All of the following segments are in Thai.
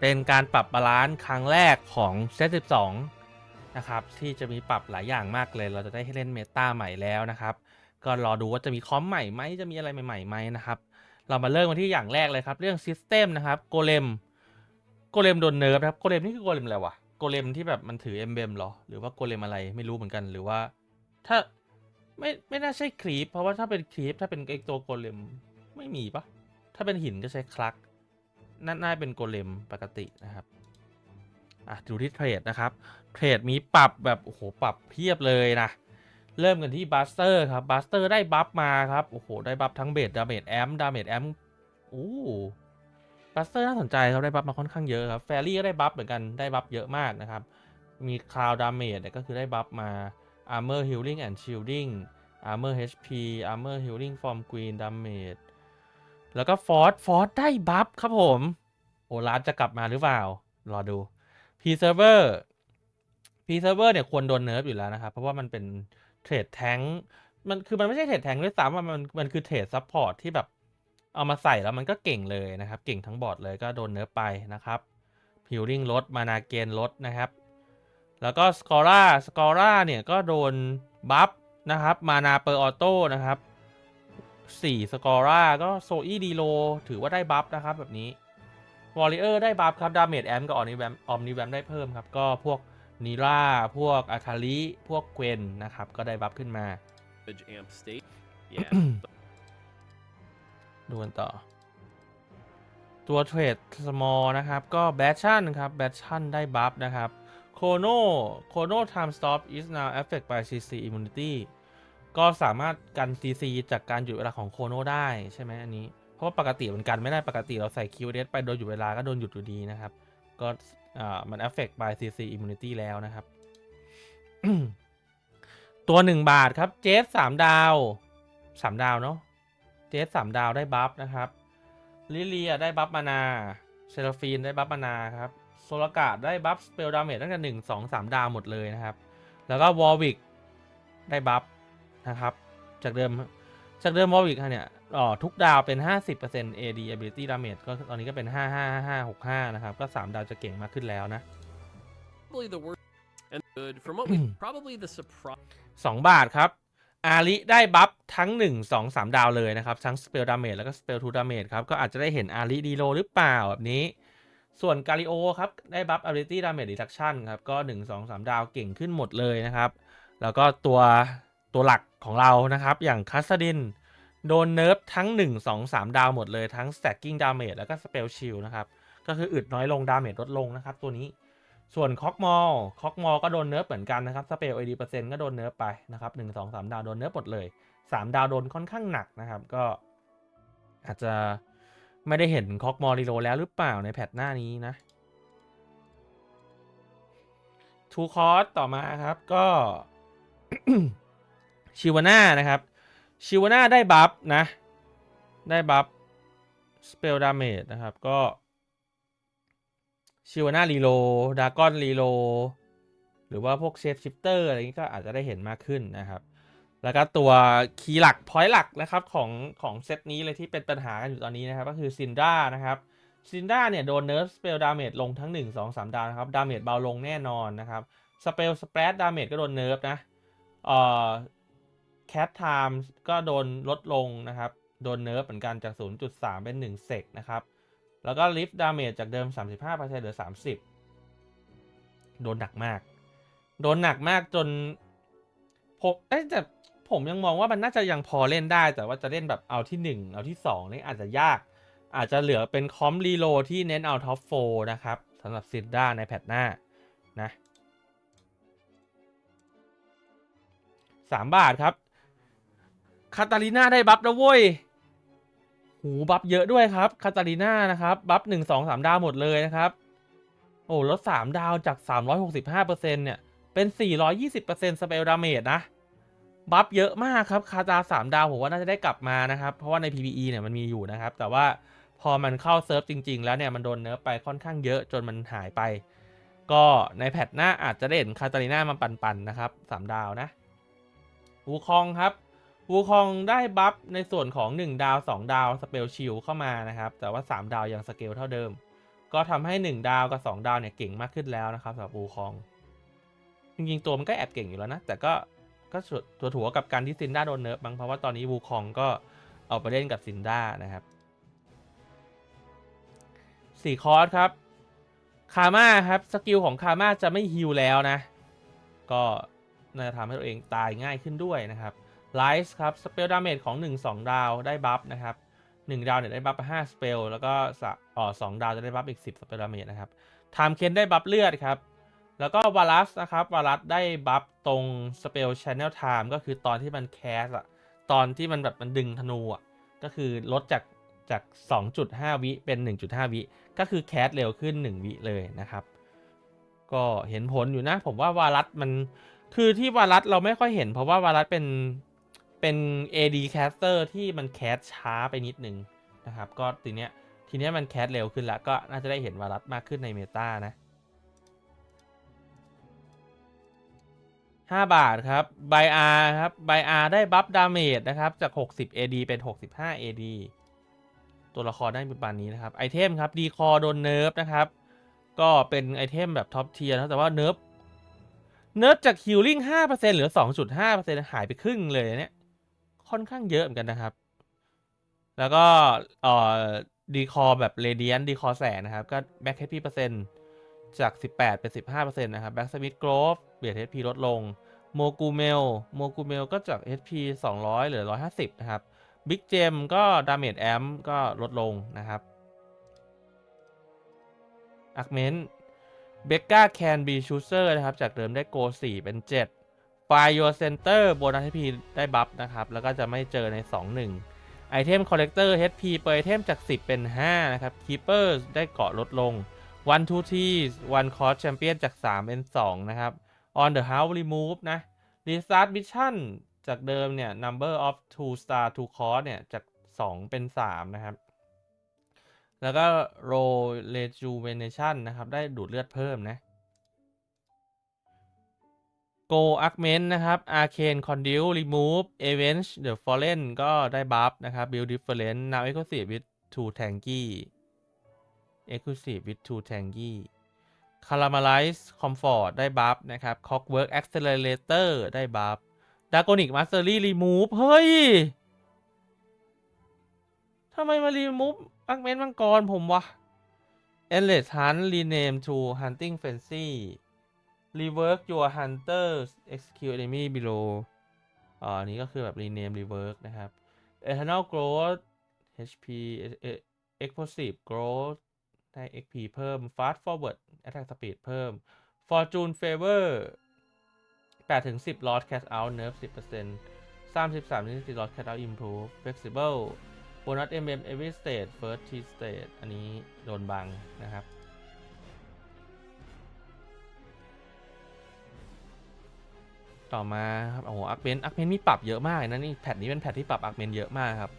เป็นการปรับบาลานซ์ครั้งแรกของเซต12 นะครับ ที่จะมีปรับหลายอย่างมากเลย เราจะได้ให้เล่นเมตาใหม่แล้วนะครับ ก็รอดูว่าจะมีคอมใหม่ไหมจะมีอะไรใหม่ๆไหมนะครับ เรามาเริ่มกันที่อย่างแรกเลยครับ เรื่องซิสเต็มนะครับโกเลมโกเลมโดนเนิร์ฟนะครับโกเลมนี่คือโกเลมอะไรวะโกเลมที่แบบมันถือเอ็มเบมหรอ หรือว่าโกเลมอะไรไม่รู้เหมือนกันหรือว่า ถ้าไม่ไม่น่าใช่ครีปเพราะว่าถ้าเป็นครีปถ้าเป็นไอตัวโกเลมไม่มีปะถ้าเป็นหินก็ใช้คลัก น่าเป็นโกเลมปกตินะครับอะดูที่เทรดนะครับ เทรดมีปรับแบบ โอ้โห ปรับเพียบเลยนะ เริ่มกันที่บัสเตอร์ครับบัสเตอร์ได้บัฟมาครับ โอ้โห ได้บัฟทั้งเบสดาเมจแอมดาเมจแอมโอ้บัสเตอร์น่าสนใจครับ ได้บัฟมาค่อนข้างเยอะครับ แฟรี่ก็ได้บัฟเหมือนกัน ได้บัฟเยอะมากนะครับ มีคลาวดาเมจก็คือได้บัฟมา Armor Healing and Shielding Armor HP Armor Healing from Green Damage แล้ แล้วก็ฟอร์สฟอร์สได้บัฟครับผม โอลาฟจะกลับมาหรือเปล่า รอดู P Server P Server เซอร์เบอร์เนี่ยควรโดนเนิร์ฟอยู่แล้วนะครับ เพราะว่ามันเป็นเทรดแทงมันคือมันไม่ใช่เทรดแทงด้วยซ้ำมันมันคือเทรดซัพพอร์ตที่แบบเอามาใส่แล้วมันก็เก่งเลยนะครับ เก่งทั้งบอร์ดเลยก็โดนเนิร์ฟไปนะครับพิวริงลดมานาเกนลดนะครับ แล้วก็สกอร่าสกอร่าเนี่ยก็โดนบัฟนะครับ มานาเปอร์ออโต้นะครับ 4 สกอร่าก็โซอีดีโลถือว่าได้บัฟนะครับแบบนี้วอริเออร์ได้บัฟครับ ดาเมจแอมกับออนิแวมออมนิแวมได้เพิ่มครับ ก็พวกนีราพวกอาคาลิพวกเกวนนะครับ ก็ได้บัฟขึ้นมา amp state. Yeah. ดูกันต่อ ตัวเทรดสมอลนะครับ ก็แบชชั่นครับ แบชชั่นได้บัฟนะครับโคโนโคโน time stop is now affected by CC immunity ก็สามารถกัน CC จากการหยุดเวลาของโคโนได้ใช่ไหมอันนี้ เพราะว่าปกติมันกันไม่ได้ปกติเราใส่ QDS ไปโดนหยุดเวลาก็โดนหยุดอยู่ดีนะครับ ก็อ่ามัน affect by CC immunity แล้วนะครับ ตัว 1 บาทครับเจฟสามดาว3ดาวเนาะเจฟสามดาวได้บัฟนะครับลิเลียได้บัฟมานาเซราฟีนได้บัฟมานาครับโซลกาดได้บัฟสเปลดาเมจตั้งแต่หนึ่งสองสามดาวหมดเลยนะครับ แล้วก็วอลวิกได้บัฟ นะครับ จากเดิมจากเดิมวอลวิกเนี่ยอ๋อทุกดาวเป็น 50% AD ability damage ก็ตอนนี้ก็เป็น 5 5 5 6 5 นะครับ ก็ 3 ดาวจะเก่งมากขึ้นแล้วนะ probably the worst and good from what we probably the surprise. 2บาทครับ อาริได้บัฟทั้ง 1 2 3 ดาวเลยนะครับ ทั้งสเปลดาเมจแล้วก็สเปลทูดาเมจครับ ก็อาจจะได้เห็นอาริดีโลหรือเปล่าแบบนี้ ส่วนกาลิโอครับ ได้บัฟ ability damage reduction ครับ ก็ 1 2 3 ดาวเก่งขึ้นหมดเลยนะครับ แล้วก็ตัวตัวหลัก ของเรานะครับ อย่างคัสดิน โดนเนิร์ฟทั้ง 1 2 3 ดาวหมดเลยทั้ง stacking damage แล้วก็ spell shield นะครับ ก็คืออึดน้อยลงดาเมจลดลงนะครับตัวนี้ส่วนคอกมอลคอกมอลก็โดนเนิร์ฟเหมือนกันนะครับสเปลเอดีเปอร์เซ็นต์ก็โดนเนิร์ฟไปนะครับหนึ่งสองสามดาวโดนเนิร์ฟหมดเลยสามดาวโดนค่อนข้างหนักนะครับ ก็อาจจะไม่ได้เห็นคอกมอลรีโลแล้วหรือเปล่าในแพทหน้านี้นะทูคอร์สต่อมาครับก็ ชิวาน่านะครับ ชิวาน่าได้บัฟนะ ได้บัฟสเปลดาเมจนะครับ ก็ชิวาน่ารีโลดากอนรีโลหรือว่าพวกเชฟชิปเตอร์อะไรนี้ก็อาจจะได้เห็นมากขึ้นนะครับ แล้วก็ตัวคีย์หลักพอยต์หลักนะครับของของเซตนี้เลยที่เป็นปัญหากันอยู่ตอนนี้นะครับ ก็คือซินด้านะครับซินด้าเนี่ยโดนเนิร์ฟสเปลดาเมจลงทั้ง 1 2 3 ดาวนะครับ ดาเมจเบาลงแน่นอนนะครับ สเปลสเปรดดาเมจก็โดนเนิร์ฟนะ เอ่อ แคทไทม์ก็โดนลดลงนะครับ โดนเนิร์ฟเหมือนกันจาก 0.3 เป็น 1 เซกนะครับ แล้วก็ลิฟต์ดาเมจจากเดิม 35%เหลือ 30 โดนหนักมาก โดนหนักมากจนผมแต่ผมยังมองว่ามันน่าจะยังพอเล่นได้ แต่ว่าจะเล่นแบบเอาที่ 1 เอาที่2นี่อาจจะยาก อาจจะเหลือเป็นคอมรีโลที่เน้นเอาท็อปโฟนะครับสำหรับซินด้าในแพทหน้านะสามบาทครับ คาตาลิน่าได้บัฟแล้วเว้ยหูบัฟเยอะด้วยครับคาตาลิน่านะครับบัฟหนึ่งสองสามดาวหมดเลยนะครับ โอ้ลด3ดาวจาก365%เปอร์เซ็นเนี่ยเป็น420%สเปอร์เซ็นสเปลดาเมจนะบัฟเยอะมากครับคาจา3ดาวผมว่าน่าจะได้กลับมานะครับ เพราะว่าใน PVE เนี่ยมันมีอยู่นะครับ แต่ว่าพอมันเข้าเซิร์ฟจริง ๆ แล้วเนี่ยมันโดนเนิร์ฟไปค่อนข้างเยอะจนมันหายไป ก็ในแพทหน้าอาจจะได้เห็นคาตาลิน่ามาปันๆนะครับ3ดาวนะวูคองครับ วูคองได้บัฟในส่วนของ 1 ดาว 2 ดาวสเปลชิลเข้ามานะครับ แต่ว่า 3 ดาวยังสเกลเท่าเดิม ก็ทำให้ 1 ดาวกับ 2 ดาวเนี่ยเก่งมากขึ้นแล้วนะครับสำหรับวูคอง จริงๆ ตัวมันก็แอบเก่งอยู่แล้วนะ แต่ก็ก็ตัวถัวกับการที่ซินด้าโดนเนิร์ฟบ้างเพราะว่าตอนนี้วูคองก็เอาไปเล่นกับซินด้านะครับสี่คอร์สครับคาม่าครับสกิลของคาม่าจะไม่ฮิลแล้วนะ ก็น่าจะทำให้ตัวเองตายง่ายขึ้นด้วยนะครับ ไลส์ครับสเปลดาเมจของ 1 2 ดาวได้บัฟนะครับ1ดาวเนี่ยได้บัฟไป5สเปลแล้วก็สอ๋อ2ดาวจะได้บัฟอีก 10สเปลดาเมจนะครับไทม์เคนได้บัฟเลือดครับแล้วก็วาลัสนะครับวาลัสได้บัฟตรงสเปลชแนลไทม์ก็คือตอนที่มันแคสอะตอนที่มันแบบมันดึงธนูอะก็คือลดจากจาก 2.5 วิเป็น 1.5 วิ ก็คือแคสเร็วขึ้น 1 วิเลยนะครับ ก็เห็นผลอยู่นะ ผมว่าวารัสมันคือที่วารัสเราไม่ค่อยเห็น เพราะว่าวารัสเป็น เป็น AD caster ที่มันแคสช้าไปนิดนึงนะครับ ก็ทีเนี้ยทีเนี้ยมันแคสเร็วขึ้นแล้ว ก็น่าจะได้เห็นวารัสมากขึ้นในเมตานะ5บาทครับไบอาร์ครับไบอาร์ได้บัฟดาเมจนะครับ จาก 60 AD เป็น 65 AD ตัวละครได้ประมาณนี้นะครับ ไอเทมครับดีคอโดนเนิร์ฟนะครับ ก็เป็นไอเทมแบบท็อปเทียร์นะแต่ว่าเนิร์ฟเนิร์ฟจากฮิลลิ่ง5%เหลือ 2.5%หายไปครึ่งเลยเนี่ย ค่อนข้างเยอะเหมือนกันนะครับ แล้วก็เอ่อดีคอแบบเรเดียนดีคอแสงนะครับ ก็แบ็คเฮดพีเปอร์เซ็นต์จาก 18 เป็น 15%นะครับแบ็กสมิธโกรฟเบียดเฮดพีลดลงโมกูเมลโมกูเมลก็จาก HP 200 เหลือ 150 นะครับบิ๊กเจมก็ดาเมจแอมก็ลดลงนะครับอักเมนเบกก้าแคนบีชูเซอร์นะครับ จากเดิมได้โก 4 เป็น 7 ไฟโยเซนเตอร์โบนัส HP ได้บัฟนะครับ แล้วก็จะไม่เจอใน 2-1ไอเทมคอลเลกเตอร์ HP เปิดไอเทมจาก 10 เป็น 5 นะครับคีเปอร์ได้เกาะลดลง one two t one cost champion จาก 3 เป็น 2 นะครับ on the house remove นะ restart mission จากเดิมเนี่ย number of two star two cost เนี่ย จาก 2 เป็น 3 นะครับ แล้วก็ roll rejuvenation นะครับ ได้ดูดเลือดเพิ่มนะ go augment นะครับ arcane conduit remove avenge the fallen ก็ได้บัฟนะครับ build different now exclusive with two tanky exclusive with two tanky caramelize comfort ได้บัฟนะครับ clockwork accelerator ได้บัฟ Draconic Mastery Remove เฮ้ยทำไมมา remove อักเมนมังกรผมวะ Endless Hunt rename to Hunting Frenzy Rework your hunters execute enemy below อ่าอันนี้ก็คือแบบ rename rework นะครับ Eternal Growth HP Explosive Growth ได้ XP เพิ่ม Fast Forward Attack Speed เพิ่ม Fortune Favor 8ถึง10 Lost Cash Out Nerf 10% 33ถึง10 Lost Cash Out Improve Flexible Bonus MM Every State First T State อันนี้โดนบังนะครับ ต่อมาครับโอ้โหอักเมนอักเมนมีปรับเยอะมากนะนี่แพทนี้เป็นแพทที่ปรับอักเมนเยอะมากครับ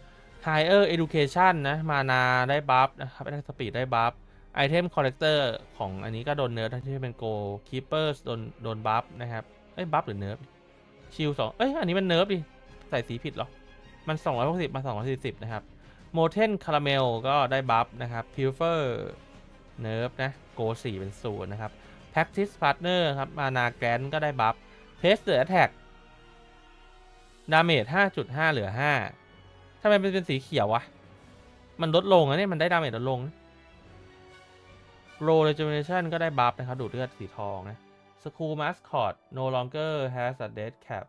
Higher Education นะมานาได้บัฟนะครับ Attack Speed ได้บัฟไอเทมคอลเลกเตอร์ของอันนี้ก็โดนเนิร์ฟที่เป็นโกคีเปอร์โดนโดนบัฟนะครับเอ้ยบัฟหรือเนิร์ฟชิลสองเอ้ยอันนี้มันเนิร์ฟดิใส่สีผิดหรอ มัน260มา240นะครับโมเทนคาราเมลก็ได้บัฟนะครับพิวเฟอร์เนิร์ฟนะโก4เป็นศูนย์นะครับ Practice Partner ครับมานาแกรนก็ได้บัฟ สเดอร์แอทแทกดาเมจ5.5 เหลือ 5ทำไมมันเป็นสีเขียววะ มันลดลงอะเนี่ย มันได้ดาเมจลดลงนะ Roll Regeneration ก็ได้บัฟนะครับ ดูดเลือดสีทองนะ School Mascot no longer has a death cap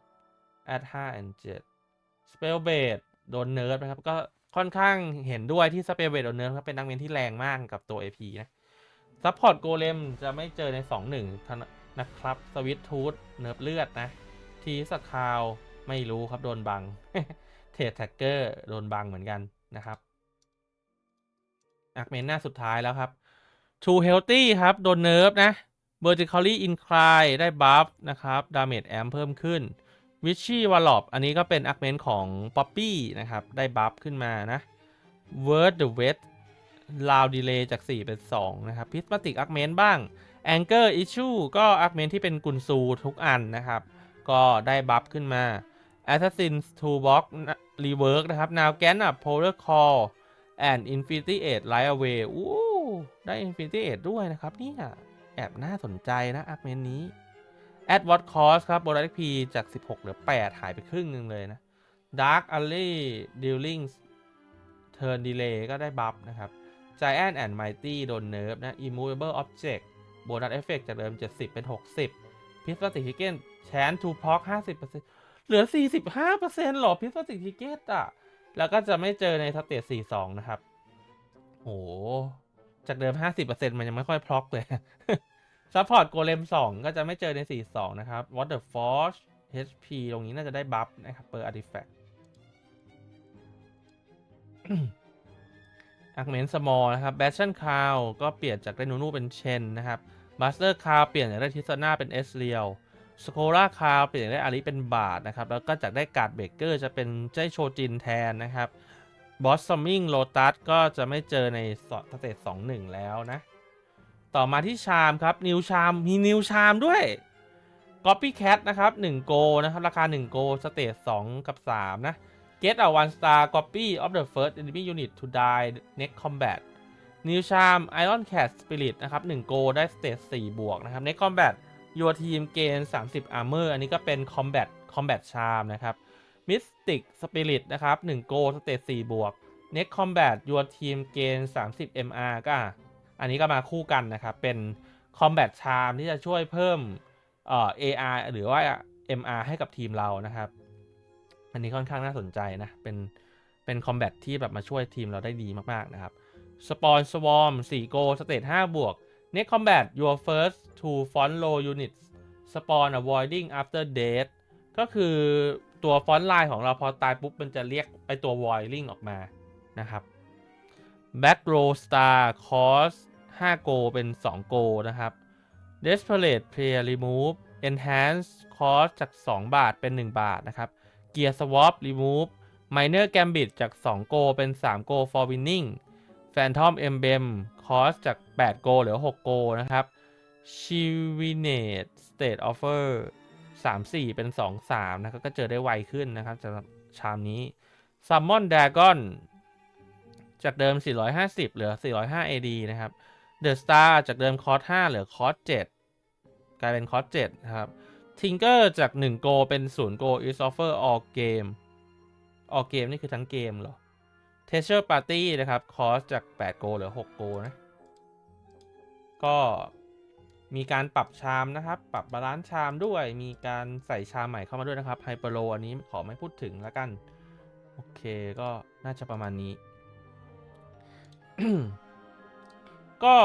at 5 and 7 Spell b a s e โดนเนิร์ฟนะครับ ก็ค่อนข้างเห็นด้วยที่ Spell b a s e โดนเนิร์ฟครับ เป็นนักเรียนที่แรงมากกับตัว AP นะ Support Golem จะไม่เจอใน 2-1ท นะครับ Swift Tooth เนิร์ฟเลือดนะทีสคาวไม่รู้ครับโดนบังเทรดแท็กเกอร์โดนบังเหมือนกันนะครับอักเมนหน้าสุดท้ายแล้วครับ True Healthy ครับ โดนเนิร์ฟนะ Vertically Incline ได้บัฟนะครับ Damage Amp เพิ่มขึ้น Witchy Wallop อันนี้ก็เป็นอาร์เมนของ Poppy นะครับ ได้บัฟขึ้นมานะ Word the Wet Loud Delay จาก 4 เป็น 2 นะครับ Prismatic Augment บ้าง Anchor Issue ก็อัพเมนที่เป็นกุนซูทุกอันนะครับ ก็ได้บัฟขึ้นมา Assassin's Toolbox Rework นะครับ Now g a n อะ Polar Call and Infinity Age Light Away อู้ได้ Infinity Age ด้วยนะครับเนี่ยแอบน่าสนใจนะอาร์ m เมนนี้ At what cost ครับ b o l a r P จาก 16เหลือ 8 หายไปครึ่งนึงเลยนะ Dark Alley Dealing Turn Delay ก็ได้บัฟนะครับ Giant and Mighty โดนเนิร์ฟนะ Immovable Object Bonus Effect จากเดิม 70 เป็น 60 p i s m a t i c Ticket Chance to Proc 50%เหลือ 45%หรอ p i s m a t i c Ticket อะ แล้วก็จะไม่เจอในสเตจ42 นะครับ โห จากเดิม 50%มันยังไม่ค่อยพล็อกเลยซัพพอร์ตโกเลม2 ก็จะไม่เจอใน 42 นะครับ What the Force HP ตรงนี้น่าจะได้บัฟนะครับ per artifact อาร์เมนสมอลนะครับแบชชั่นคาวก็เปลี่ยนจากได้นูนูเป็นเชนนะครับ บัสเตอร์คาวเปลี่ยนจากได้ทิสนาเป็นเอสเรียลสโคราคาวเปลี่ยนจากได้อาริเป็นบาทนะครับ แล้วก็จากได้การ์ดเบเกอร์จะเป็นเจ้โชจินแทนนะครับบอสซัมมิงโลตัสก็จะไม่เจอในสเตจ2-1แล้วนะ ต่อมาที่ชามครับ นิวชามมีนิวชามด้วย Copycat นะครับ1โกนะครับ ราคา 1 โกสเตจ2กับ 3 นะ Get a one star copy of the first enemy unit to die next combat New Charm Iron Cat Spirit นะครับ1โกได้สเตจ4บวกนะครับ next combat your team gain 30 armor อันนี้ก็เป็น combat combat charm นะครับ Mystic Spirit นะครับ1โกสเตจ4บวก next combat your team gain 30 MR ก็อันนี้ก็มาคู่กันนะครับ เป็น combat charm ที่จะช่วยเพิ่มเอ่อ AR หรือว่า MR ให้กับทีมเรานะครับ อันนี้ค่อนข้างน่าสนใจนะ เป็นเป็นคอมแบทที่แบบมาช่วยทีมเราได้ดีมากๆนะครับ สปอนสวอม4โกสเตท5บวก Next combat your first two font row units spawn avoiding after death ก็คือตัวฟอนต์ไลน์ของเราพอตายปุ๊บ มันจะเรียกไอตัว voiding ออกมานะครับ back row star cost 5 โกเป็น 2 โกนะครับ desperate player remove enhance cost จาก 2 บาทเป็น 1 บาทนะครับ Gear Swap Remove Minor Gambit จาก 2 โกเป็น 3 โก for winning Phantom Emblem Cost จาก 8 โกเหลือ 6 โกนะครับ Chivinate State Offer 3 4เป็น2 3นะครับก็เจอได้ไวขึ้นนะครับสำหรับชามนี้ Summon Dragon จากเดิม 450 เหลือ 405 AD นะครับ The Star จากเดิมคอร์ส5เหลือคอร์ส7กลายเป็นคอร์ส7นะครับทิงเกอร์จาก 1 โกเป็น 0 โก is offer all game all game นี่คือทั้งเกมเหรอ t e a s u r e Party นะครับ คอสจาก 8 โกเหลือ 6 โกนะ ก็มีการปรับชามนะครับ ปรับบาลานซ์ชามด้วย มีการใส่ชามใหม่เข้ามาด้วยนะครับไฮเปอร์โลอันนี้ขอไม่พูดถึงแล้วกัน โอเคก็น่าจะประมาณนี้ ก็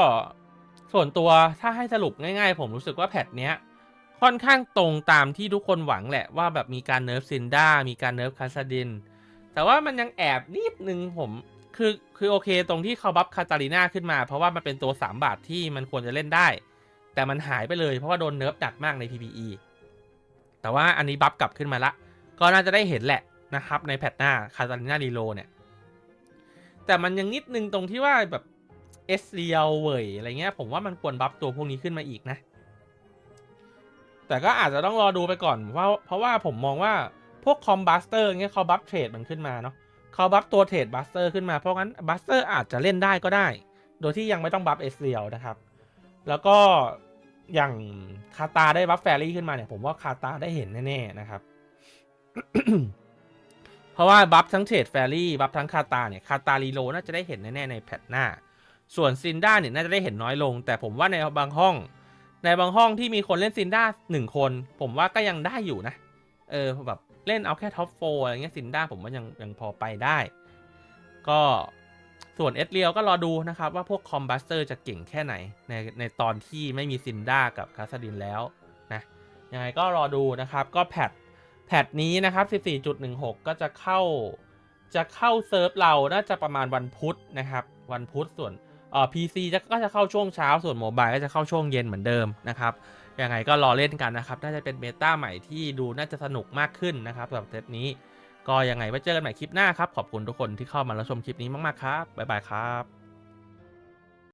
ส่วนตัวถ้าให้สรุปง่ายๆ ผมรู้สึกว่าแพทเนี้ย ค่อนข้างตรงตามที่ทุกคนหวังแหละว่าแบบมีการเนิร์ฟซินด้ามีการเนิร์ฟคาซาดิน แต่ว่ามันยังแอบนิดนึงผมคือคือโอเคตรงที่เขาบัฟคาตาลีนาขึ้นมา เพราะว่ามันเป็นตัว 3 บาทที่มันควรจะเล่นได้ แต่มันหายไปเลยเพราะว่าโดนเนิร์ฟหนักมากใน PPE แต่ว่าอันนี้บัฟกลับขึ้นมาละ ก็น่าจะได้เห็นแหละนะครับในแพทหน้าคาตาลีนารีโลเนี่ย แต่มันยังนิดนึงตรงที่ว่าแบบเอสเรียลเว่ยอะไรเงี้ยผมว่ามันควรบัฟตัวพวกนี้ขึ้นมาอีกนะ แต่ก็อาจจะต้องรอดูไปก่อนเพราะเพราะว่าผมมองว่า พวกคอมบัสเตอร์เงี้ยเขาบัฟเทรดมันขึ้นมาเนาะเขาบัฟตัวเทรดบัสเตอร์ขึ้นมาเพราะงั้นบัสเตอร์อาจจะเล่นได้ก็ได้ โดยที่ยังไม่ต้องบัฟเอสเรียลนะครับ แล้วก็อย่างคาตาได้บัฟแฟรี่ขึ้นมาเนี่ยผมว่าคาตาได้เห็นแน่ๆนะครับ เพราะว่าบัฟทั้งเทรดแฟรี่บัฟทั้งคาตาเนี่ยคาตารีโลน่าจะได้เห็นแน่ๆในแพทหน้า ส่วนซินด้าเนี่ยน่าจะได้เห็นน้อยลง แต่ผมว่าในบางห้อง ในบางห้องที่มีคนเล่นซินด้าหนึ่งคน ผมว่าก็ยังได้อยู่นะ เออแบบ เล่นเอาแค่ท็อปโฟอะไรเงี้ยซินด้าผมว่ายังยังพอไปได้ ก็ส่วนเอสเรียลก็รอดูนะครับ ว่าพวกคอมบัสเตอร์จะเก่งแค่ไหน ในในตอนที่ไม่มีซินด้ากับคาสดินแล้วนะยังไงก็รอดูนะครับก็แพทแพทนี้นะครับ 14.16 ก็จะเข้าจะเข้าเซิร์ฟเราน่าจะประมาณวันพุธนะครับ วันพุธส่วนเอ่อ PC จะก็จะเข้าช่วงเช้าส่วนโมบายก็จะเข้าช่วงเย็นเหมือนเดิมนะครับ ยังไงก็รอเล่นกันนะครับ น่าจะเป็นเบต้าใหม่ที่ดูน่าจะสนุกมากขึ้นนะครับสำหรับเซตนี้ ก็ยังไงไว้เจอกันใหม่คลิปหน้าครับ ขอบคุณทุกคนที่เข้ามารับชมคลิปนี้มากๆครับ บ๊ายบายครับ